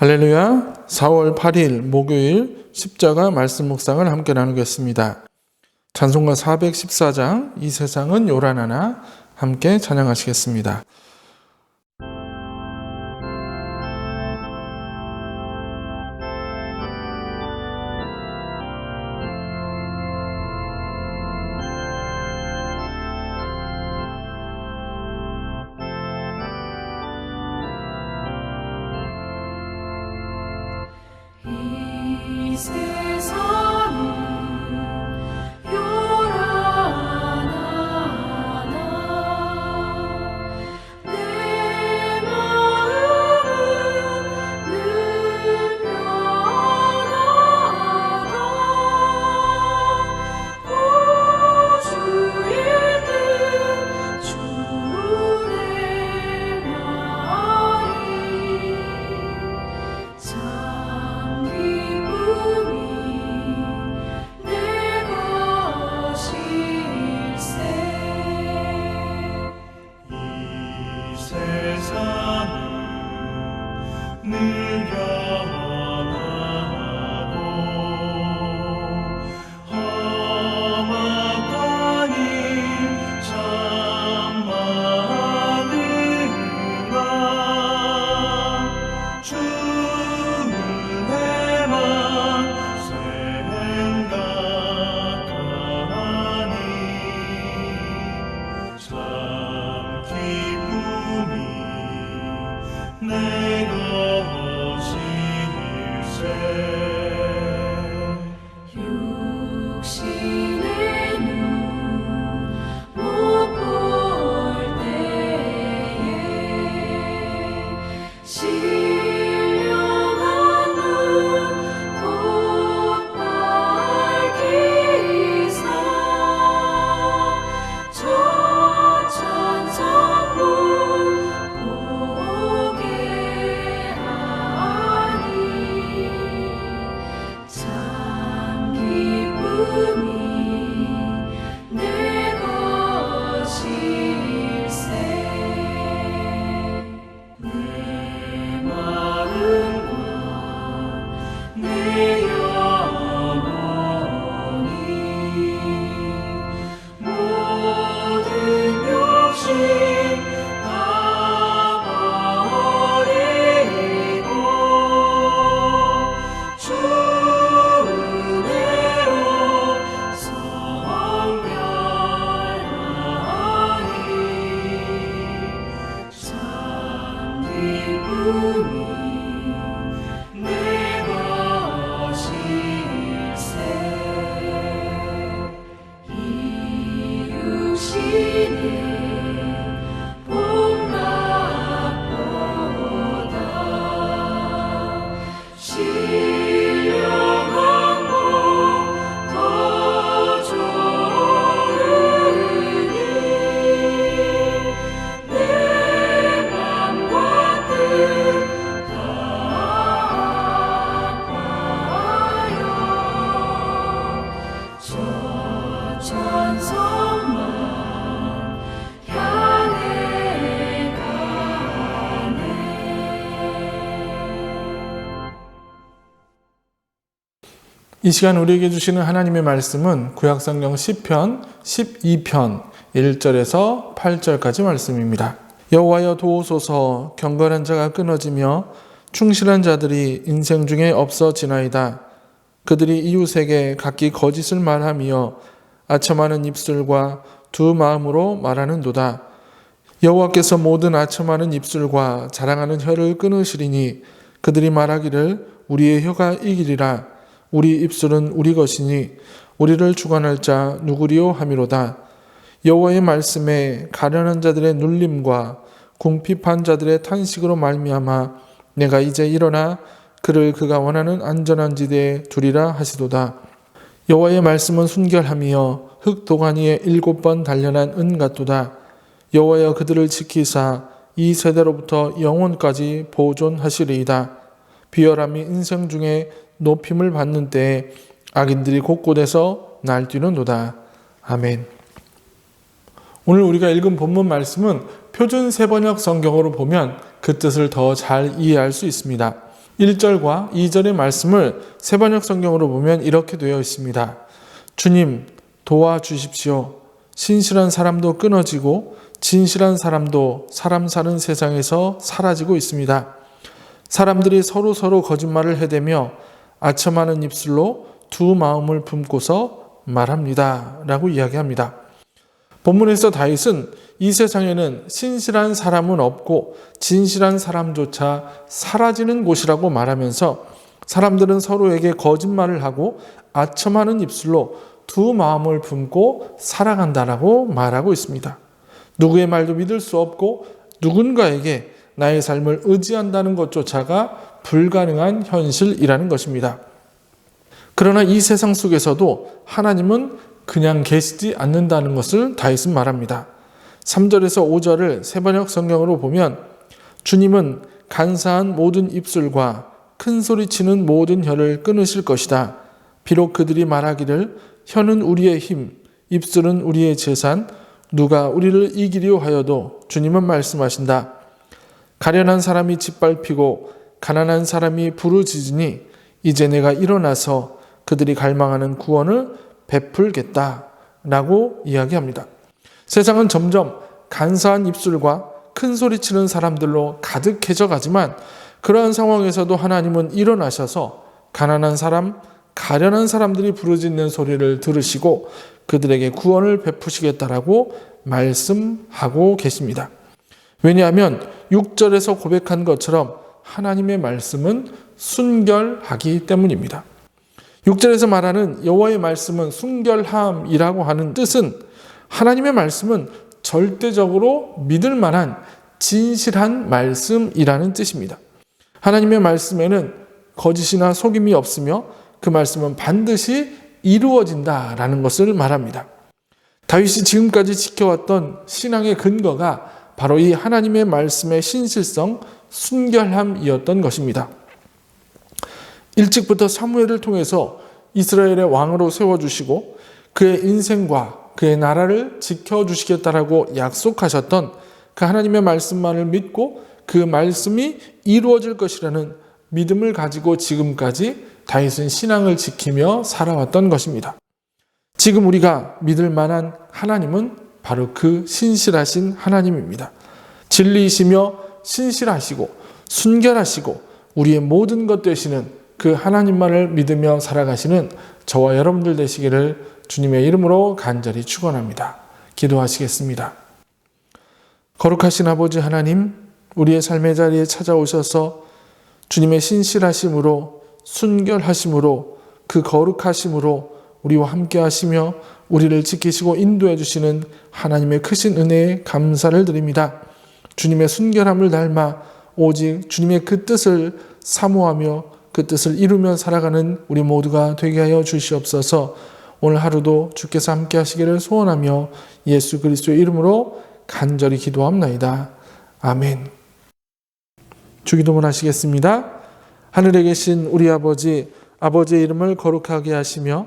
할렐루야. 4월 8일 목요일 십자가 말씀 묵상을 함께 나누겠습니다. 찬송가 414장 이 세상은 요란하나 함께 찬양하시겠습니다. 것 참 이 시간 우리에게 주시는 하나님의 말씀은 구약성경 10편 12편 1절에서 8절까지 말씀입니다. 여호와여 도우소서 경건한 자가 끊어지며 충실한 자들이 인생 중에 없어지나이다. 그들이 이웃에게 각기 거짓을 말하며 아첨하는 입술과 두 마음으로 말하는도다. 여호와께서 모든 아첨하는 입술과 자랑하는 혀를 끊으시리니 그들이 말하기를 우리의 혀가 이기리라 우리 입술은 우리 것이니 우리를 주관할 자 누구리요 하미로다. 여호와의 말씀에 가련한 자들의 눌림과 궁핍한 자들의 탄식으로 말미암아 내가 이제 일어나 그를 그가 원하는 안전한 지대에 두리라 하시도다. 여호와의 말씀은 순결하며 흙 도가니에 일곱 번 단련한 은 같도다. 여호와여 그들을 지키사 이 세대로부터 영원까지 보존하시리이다. 비열함이 인생 중에 높임을 받는 때에 악인들이 곳곳에서 날뛰는도다. 아멘. 오늘 우리가 읽은 본문 말씀은 표준 세번역 성경으로 보면 그 뜻을 더 잘 이해할 수 있습니다. 1절과 2절의 말씀을 세번역 성경으로 보면 이렇게 되어 있습니다. 주님 도와주십시오. 신실한 사람도 끊어지고 진실한 사람도 사람 사는 세상에서 사라지고 있습니다. 사람들이 서로 서로 거짓말을 해대며 아첨하는 입술로 두 마음을 품고서 말합니다. 라고 이야기합니다. 본문에서 다윗은 이 세상에는 신실한 사람은 없고 진실한 사람조차 사라지는 곳이라고 말하면서 사람들은 서로에게 거짓말을 하고 아첨하는 입술로 두 마음을 품고 살아간다라고 말하고 있습니다. 누구의 말도 믿을 수 없고 누군가에게 나의 삶을 의지한다는 것조차가 불가능한 현실이라는 것입니다. 그러나 이 세상 속에서도 하나님은 그냥 계시지 않는다는 것을 다윗은 말합니다. 3절에서 5절을 세번역 성경으로 보면 주님은 간사한 모든 입술과 큰 소리치는 모든 혀를 끊으실 것이다. 비록 그들이 말하기를 혀는 우리의 힘, 입술은 우리의 재산, 누가 우리를 이기려 하여도 주님은 말씀하신다. 가련한 사람이 짓밟히고 가난한 사람이 부르짖으니 이제 내가 일어나서 그들이 갈망하는 구원을 베풀겠다. 라고 이야기합니다. 세상은 점점 간사한 입술과 큰 소리치는 사람들로 가득해져 가지만 그러한 상황에서도 하나님은 일어나셔서 가난한 사람, 가련한 사람들이 부르짖는 소리를 들으시고 그들에게 구원을 베푸시겠다라고 말씀하고 계십니다. 왜냐하면 6절에서 고백한 것처럼 하나님의 말씀은 순결하기 때문입니다. 6절에서 말하는 여호와의 말씀은 순결함이라고 하는 뜻은 하나님의 말씀은 절대적으로 믿을 만한 진실한 말씀이라는 뜻입니다. 하나님의 말씀에는 거짓이나 속임이 없으며 그 말씀은 반드시 이루어진다라는 것을 말합니다. 다윗이 지금까지 지켜왔던 신앙의 근거가 바로 이 하나님의 말씀의 신실성, 순결함이었던 것입니다. 일찍부터 사무엘을 통해서 이스라엘의 왕으로 세워주시고 그의 인생과 그의 나라를 지켜주시겠다라고 약속하셨던 그 하나님의 말씀만을 믿고 그 말씀이 이루어질 것이라는 믿음을 가지고 지금까지 다윗은 신앙을 지키며 살아왔던 것입니다. 지금 우리가 믿을 만한 하나님은 바로 그 신실하신 하나님입니다. 진리이시며 신실하시고 순결하시고 우리의 모든 것 되시는 그 하나님만을 믿으며 살아가시는 저와 여러분들 되시기를 주님의 이름으로 간절히 축원합니다. 기도하시겠습니다. 거룩하신 아버지 하나님, 우리의 삶의 자리에 찾아오셔서 주님의 신실하심으로 순결하심으로 그 거룩하심으로 우리와 함께 하시며 우리를 지키시고 인도해 주시는 하나님의 크신 은혜에 감사를 드립니다. 주님의 순결함을 닮아 오직 주님의 그 뜻을 사모하며 그 뜻을 이루며 살아가는 우리 모두가 되게 하여 주시옵소서. 오늘 하루도 주께서 함께 하시기를 소원하며 예수 그리스도의 이름으로 간절히 기도합나이다. 아멘. 주기도문 하시겠습니다. 하늘에 계신 우리 아버지, 아버지의 이름을 거룩하게 하시며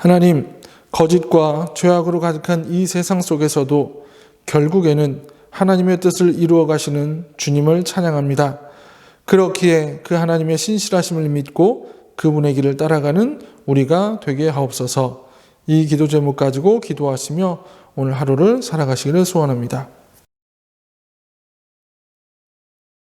하나님, 거짓과 죄악으로 가득한 이 세상 속에서도 결국에는 하나님의 뜻을 이루어 가시는 주님을 찬양합니다. 그렇기에 그 하나님의 신실하심을 믿고 그분의 길을 따라가는 우리가 되게 하옵소서 이 기도 제목 가지고 기도하시며 오늘 하루를 살아가시기를 소원합니다.